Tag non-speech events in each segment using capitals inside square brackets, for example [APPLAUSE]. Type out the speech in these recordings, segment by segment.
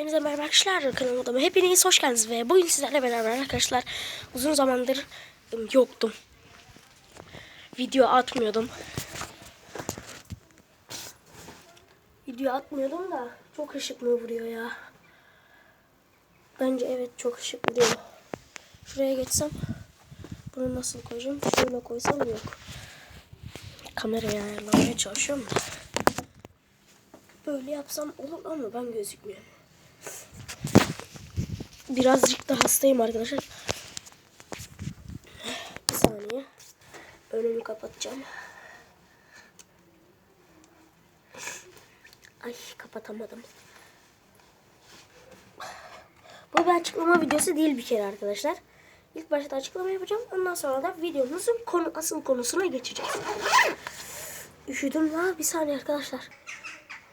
Hepinize merhaba arkadaşlar kanalıma hepiniz hoş geldiniz ve bugün sizlerle beraber arkadaşlar uzun zamandır yoktum. Video atmıyordum. Video atmıyordum da çok ışık mı vuruyor ya? Bence evet çok ışık vuruyor. Şuraya geçsem bunu nasıl koyacağım? Şöyle koysam yok. Kamerayı ayarlamaya çalışıyorum da. Böyle yapsam olur ama ben gözükmüyorum. Birazcık da hastayım arkadaşlar. Bir saniye. Önümü kapatacağım. Ay kapatamadım. Bu bir açıklama videosu değil bir kere arkadaşlar. İlk başta açıklama yapacağım. Ondan sonra da videomuzun konu, asıl konusuna geçeceğiz. Üşüdüm la bir saniye arkadaşlar.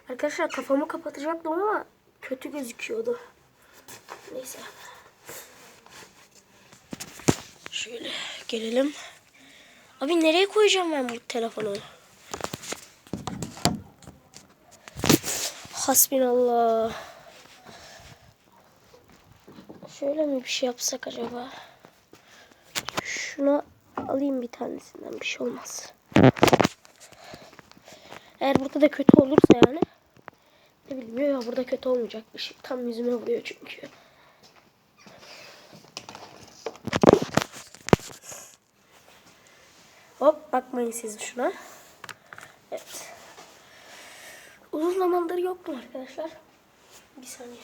Arkadaşlar kafamı kapatacaktım ama kötü gözüküyordu. Neyse. Şöyle gelelim. Abi nereye koyacağım ben bu telefonu? Hasbinallah. Şöyle mi bir şey yapsak acaba? Şuna alayım bir tanesinden bir şey olmaz. Eğer burada da kötü olursa yani ne bileyim ya burada kötü olmayacak. Işık tam yüzüme vuruyor çünkü. Hop bakmayın siz şuna. Evet. Uzun zamandır yoktum arkadaşlar. Bir saniye.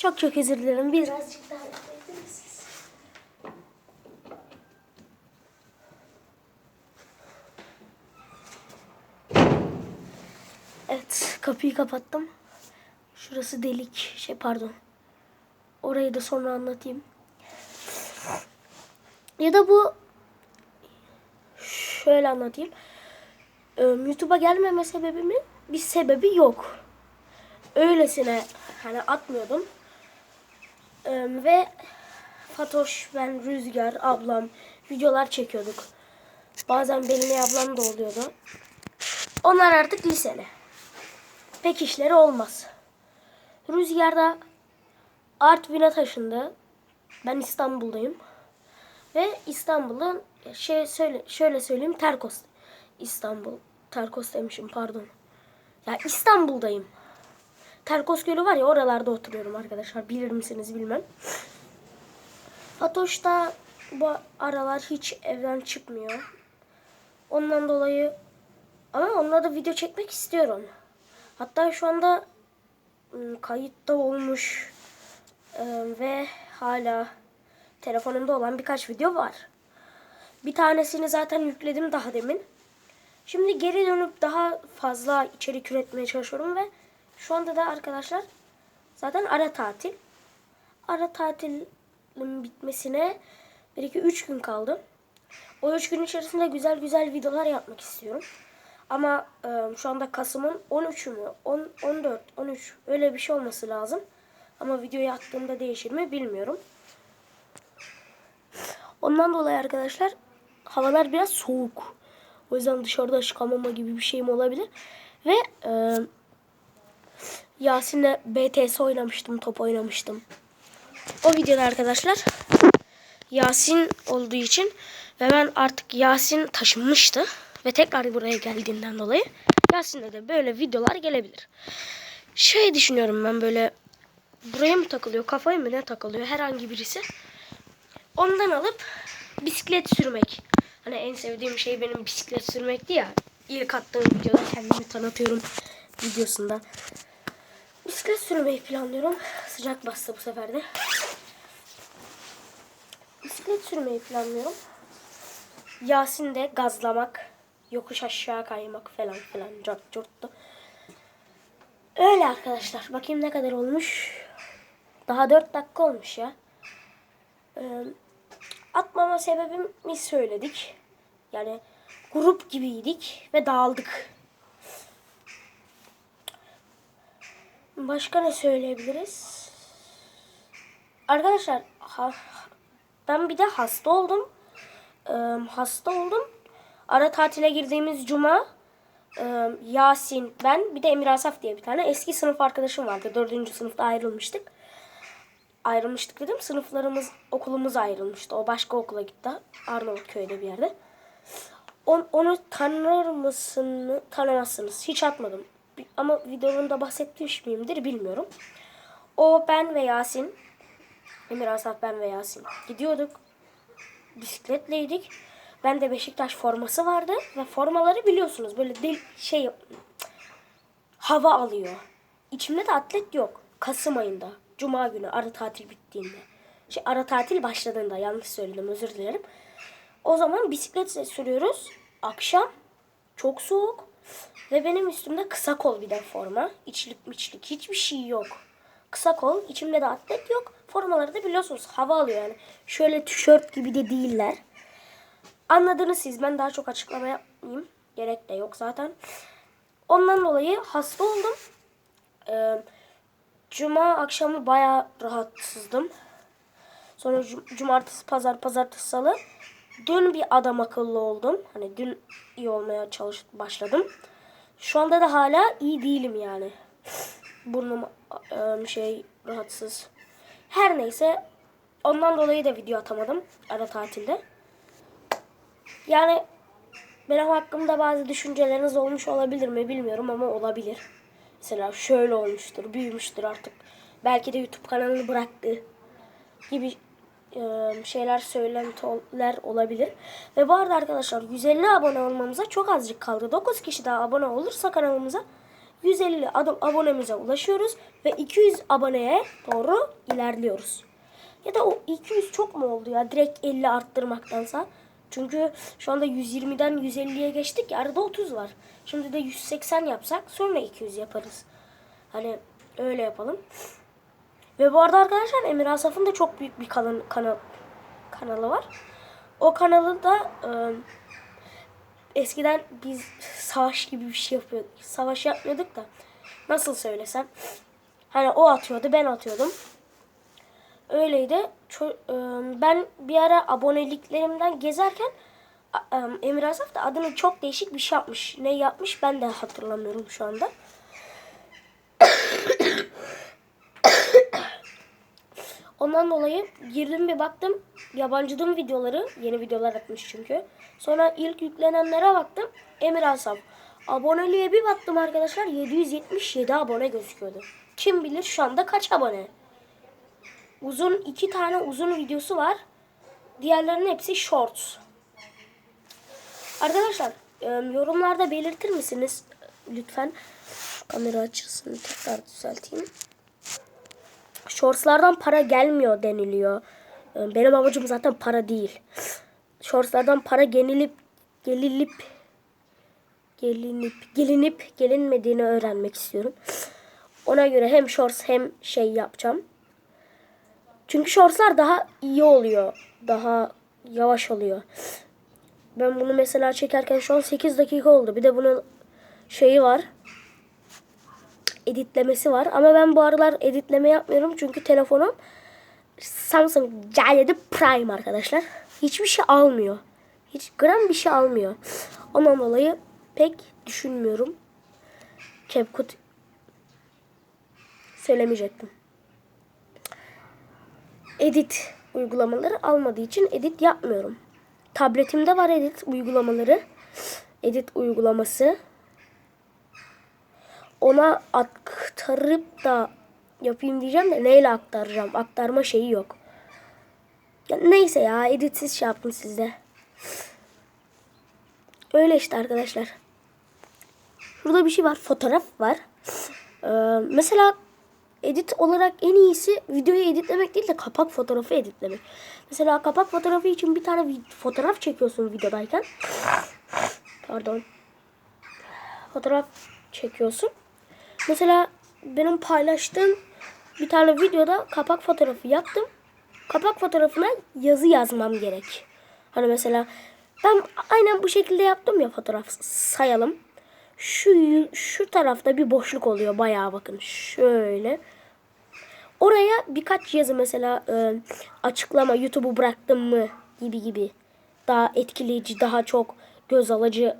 Çok çok özür dilerim. Birazcık daha bekleyebilir misiniz? Evet, kapıyı kapattım. Şurası delik. Şey pardon. Orayı da sonra anlatayım. Ya da bu şöyle anlatayım. Ee, YouTube'a gelmeme sebebimin bir sebebi yok. Öylesine hani atmıyordum. Ve Fatoş, ben, Rüzgar, ablam videolar çekiyorduk. Bazen Belinay ablam da oluyordu. Onlar artık liseli. Pek işleri olmaz. Rüzgar da Artvin'e taşındı. Ben İstanbul'dayım. Ve İstanbul'un şey söyle şöyle söyleyeyim Terkos. İstanbul. Terkos demişim pardon. Ya İstanbul'dayım. Terkos Gölü var ya oralarda oturuyorum arkadaşlar. Bilir misiniz bilmem. Fatoş da bu aralar hiç evden çıkmıyor. Ondan dolayı ama onunla da video çekmek istiyorum. Hatta şu anda ım, kayıtta olmuş e, ve hala telefonumda olan birkaç video var. Bir tanesini zaten yükledim daha demin. Şimdi geri dönüp daha fazla içerik üretmeye çalışıyorum ve şu anda da arkadaşlar zaten ara tatil. Ara tatilin bitmesine 1-2-3 gün kaldı. O 3 gün içerisinde güzel güzel videolar yapmak istiyorum. Ama e, şu anda Kasım'ın 13'ü mü? 10, 14, 13 öyle bir şey olması lazım. Ama videoyu attığımda değişir mi bilmiyorum. Ondan dolayı arkadaşlar havalar biraz soğuk. O yüzden dışarıda çıkamama gibi bir şeyim olabilir. Ve e, Yasin'le BTS oynamıştım, top oynamıştım. O videoda arkadaşlar Yasin olduğu için ve ben artık Yasin taşınmıştı ve tekrar buraya geldiğinden dolayı Yasin'le de böyle videolar gelebilir. Şey düşünüyorum ben böyle buraya mı takılıyor, kafaya mı ne takılıyor herhangi birisi. Ondan alıp bisiklet sürmek. Hani en sevdiğim şey benim bisiklet sürmekti ya. İlk attığım videoda kendimi tanıtıyorum videosunda. Bisiklet sürmeyi planlıyorum. Sıcak bastı bu sefer de. Bisiklet sürmeyi planlıyorum. Yasin de gazlamak, yokuş aşağı kaymak falan filan cart curttu. Öyle arkadaşlar. Bakayım ne kadar olmuş. Daha 4 dakika olmuş ya. Ee, atmama sebebimi söyledik. Yani grup gibiydik ve dağıldık. Başka ne söyleyebiliriz? Arkadaşlar ha- ben bir de hasta oldum. Ee, hasta oldum. Ara tatile girdiğimiz cuma e, Yasin, ben bir de Emir Asaf diye bir tane eski sınıf arkadaşım vardı. Dördüncü sınıfta ayrılmıştık. Ayrılmıştık dedim. Sınıflarımız, okulumuz ayrılmıştı. O başka okula gitti. Arnavutköy'de bir yerde. On- onu tanır mısın? Tanımazsınız. Hiç atmadım. Ama videomda bahsetmiş miyimdir bilmiyorum. O, ben ve Yasin. Emir Asaf, ben ve Yasin. Gidiyorduk. Bisikletleydik. Ben de Beşiktaş forması vardı. Ve formaları biliyorsunuz. Böyle del şey hava alıyor. İçimde de atlet yok. Kasım ayında. Cuma günü ara tatil bittiğinde. Şey, ara tatil başladığında yanlış söyledim özür dilerim. O zaman bisiklet sürüyoruz. Akşam çok soğuk ve benim üstümde kısa kol bir de forma. İçlik miçlik hiçbir şey yok. Kısa kol, içimde de atlet yok. Formaları da biliyorsunuz hava alıyor yani. Şöyle tişört gibi de değiller. Anladınız siz. Ben daha çok açıklama yapmayayım. Gerek de yok zaten. Ondan dolayı hasta oldum. Ee, Cuma akşamı bayağı rahatsızdım. Sonra cum- cumartesi, pazar, pazartesi, salı. Dün bir adam akıllı oldum. Hani dün iyi olmaya çalış başladım. Şu anda da hala iyi değilim yani. Burnum e, şey rahatsız. Her neyse ondan dolayı da video atamadım ara tatilde. Yani benim hakkımda bazı düşünceleriniz olmuş olabilir mi bilmiyorum ama olabilir. Mesela şöyle olmuştur, büyümüştür artık. Belki de YouTube kanalını bıraktı gibi şeyler söylentiler olabilir. Ve bu arada arkadaşlar 150 abone olmamıza çok azıcık kaldı. 9 kişi daha abone olursa kanalımıza 150 adım abonemize ulaşıyoruz ve 200 aboneye doğru ilerliyoruz. Ya da o 200 çok mu oldu ya direkt 50 arttırmaktansa? Çünkü şu anda 120'den 150'ye geçtik ya arada 30 var. Şimdi de 180 yapsak sonra 200 yaparız. Hani öyle yapalım. Ve bu arada arkadaşlar Emir Asaf'ın da çok büyük bir kanal, kanal kanalı var. O kanalı da e, eskiden biz savaş gibi bir şey yapıyorduk. Savaş yapmıyorduk da nasıl söylesem. Hani o atıyordu ben atıyordum. Öyleydi. Ço- e, ben bir ara aboneliklerimden gezerken e, Emir Asaf da adını çok değişik bir şey yapmış. Ne yapmış ben de hatırlamıyorum şu anda. Ondan dolayı girdim bir baktım. Yabancıdım videoları. Yeni videolar atmış çünkü. Sonra ilk yüklenenlere baktım. Emir Asaf. Aboneliğe bir baktım arkadaşlar. 777 abone gözüküyordu. Kim bilir şu anda kaç abone? Uzun iki tane uzun videosu var. Diğerlerinin hepsi shorts. Arkadaşlar yorumlarda belirtir misiniz? Lütfen kamera açısını tekrar düzelteyim. Shortslardan para gelmiyor deniliyor. E, Benim amacım zaten para değil. Shortslardan para genilip gelilip gelinip gelinip gelinmediğini öğrenmek istiyorum. Ona göre hem shorts hem şey yapacağım. Çünkü shortslar daha iyi oluyor. Daha yavaş oluyor. Ben bunu mesela çekerken şu an 8 dakika oldu. Bir de bunun şeyi var. Editlemesi var. Ama ben bu aralar editleme yapmıyorum. Çünkü telefonum Samsung C7 Prime arkadaşlar. Hiçbir şey almıyor. Hiç gram bir şey almıyor. Ondan dolayı pek düşünmüyorum. CapCut söylemeyecektim. Edit uygulamaları almadığı için edit yapmıyorum. Tabletimde var edit uygulamaları. Edit uygulaması. Ona aktarıp da yapayım diyeceğim de neyle aktaracağım? Aktarma şeyi yok. Ya neyse ya editsiz şey yaptım sizde. Öyle işte arkadaşlar. Şurada bir şey var. Fotoğraf var. Ee, mesela edit olarak en iyisi videoyu editlemek değil de kapak fotoğrafı editlemek. Mesela kapak fotoğrafı için bir tane fotoğraf çekiyorsun videodayken. Pardon. Fotoğraf çekiyorsun. Mesela benim paylaştığım bir tane videoda kapak fotoğrafı yaptım. Kapak fotoğrafına yazı yazmam gerek. Hani mesela ben aynen bu şekilde yaptım ya fotoğraf sayalım. şu şu tarafta bir boşluk oluyor bayağı bakın şöyle. Oraya birkaç yazı mesela e, açıklama YouTube'u bıraktım mı gibi gibi daha etkileyici, daha çok göz alıcı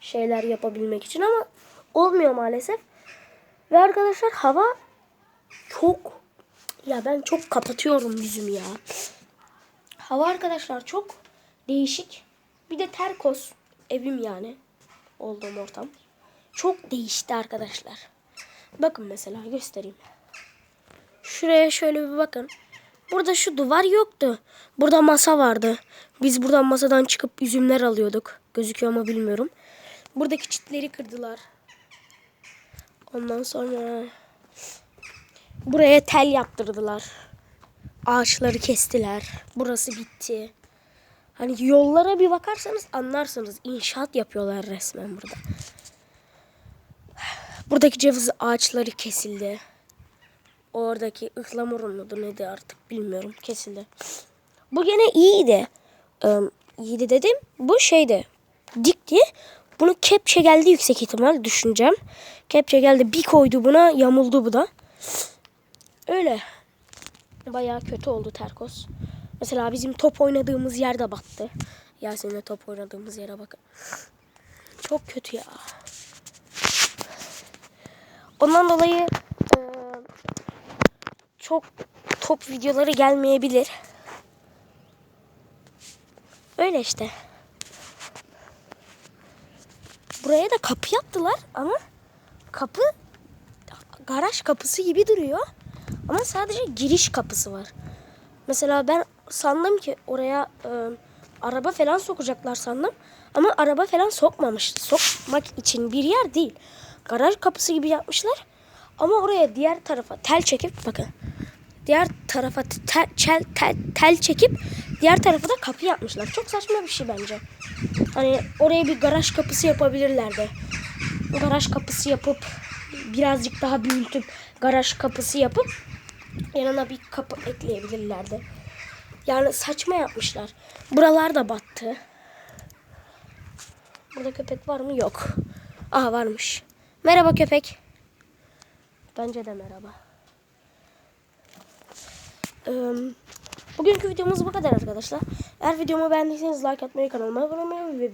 şeyler yapabilmek için ama olmuyor maalesef. Ve arkadaşlar hava çok ya ben çok kapatıyorum yüzümü ya. Hava arkadaşlar çok değişik. Bir de terkos evim yani olduğum ortam. Çok değişti arkadaşlar. Bakın mesela göstereyim. Şuraya şöyle bir bakın. Burada şu duvar yoktu. Burada masa vardı. Biz buradan masadan çıkıp üzümler alıyorduk. Gözüküyor mu bilmiyorum. Buradaki çitleri kırdılar. Ondan sonra buraya tel yaptırdılar. Ağaçları kestiler. Burası bitti. Hani yollara bir bakarsanız anlarsınız. İnşaat yapıyorlar resmen burada. Buradaki ceviz ağaçları kesildi. Oradaki ıhlamurun mudur nedir artık bilmiyorum kesildi. Bu gene iyiydi. Ee, iyiydi dedim. Bu şeydi. Dikti. Bunu kepçe geldi yüksek ihtimal düşüneceğim. Kepçe geldi bir koydu buna yamuldu bu da. Öyle. Bayağı kötü oldu terkos. Mesela bizim top oynadığımız yer de battı. Yasin'le top oynadığımız yere bakın. Çok kötü ya. Ondan dolayı e, çok top videoları gelmeyebilir. Öyle işte. Buraya da kapı yaptılar ama kapı garaj kapısı gibi duruyor. Ama sadece giriş kapısı var. Mesela ben sandım ki oraya e, araba falan sokacaklar sandım. Ama araba falan sokmamış. Sokmak için bir yer değil. Garaj kapısı gibi yapmışlar. Ama oraya diğer tarafa tel çekip bakın. Diğer tarafa tel, tel, tel, tel çekip diğer tarafa da kapı yapmışlar. Çok saçma bir şey bence. Hani oraya bir garaj kapısı yapabilirlerdi. Garaj kapısı yapıp birazcık daha büyütüp garaj kapısı yapıp yanına bir kapı ekleyebilirlerdi. Yani saçma yapmışlar. Buralar da battı. Burada köpek var mı? Yok. Aha varmış. Merhaba köpek. Bence de merhaba. Ee, bugünkü videomuz bu kadar arkadaşlar. Eğer videomu beğendiyseniz like atmayı, kanalıma abone olmayı ve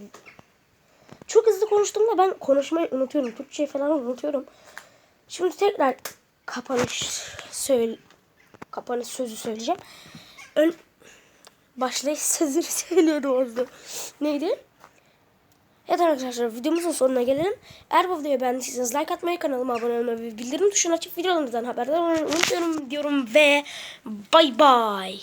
çok hızlı konuştuğumda ben konuşmayı unutuyorum. Türkçe falan unutuyorum. Şimdi tekrar kapanış söyle kapanış sözü söyleyeceğim. Ön başlayış [LAUGHS] sözünü söylüyordum orada. Neydi? Evet arkadaşlar videomuzun sonuna gelelim. Eğer bu videoyu beğendiyseniz like atmayı, kanalıma abone olmayı ve bildirim tuşunu açıp videolarımızdan haberdar olmayı unutmuyorum diyorum ve bay bay.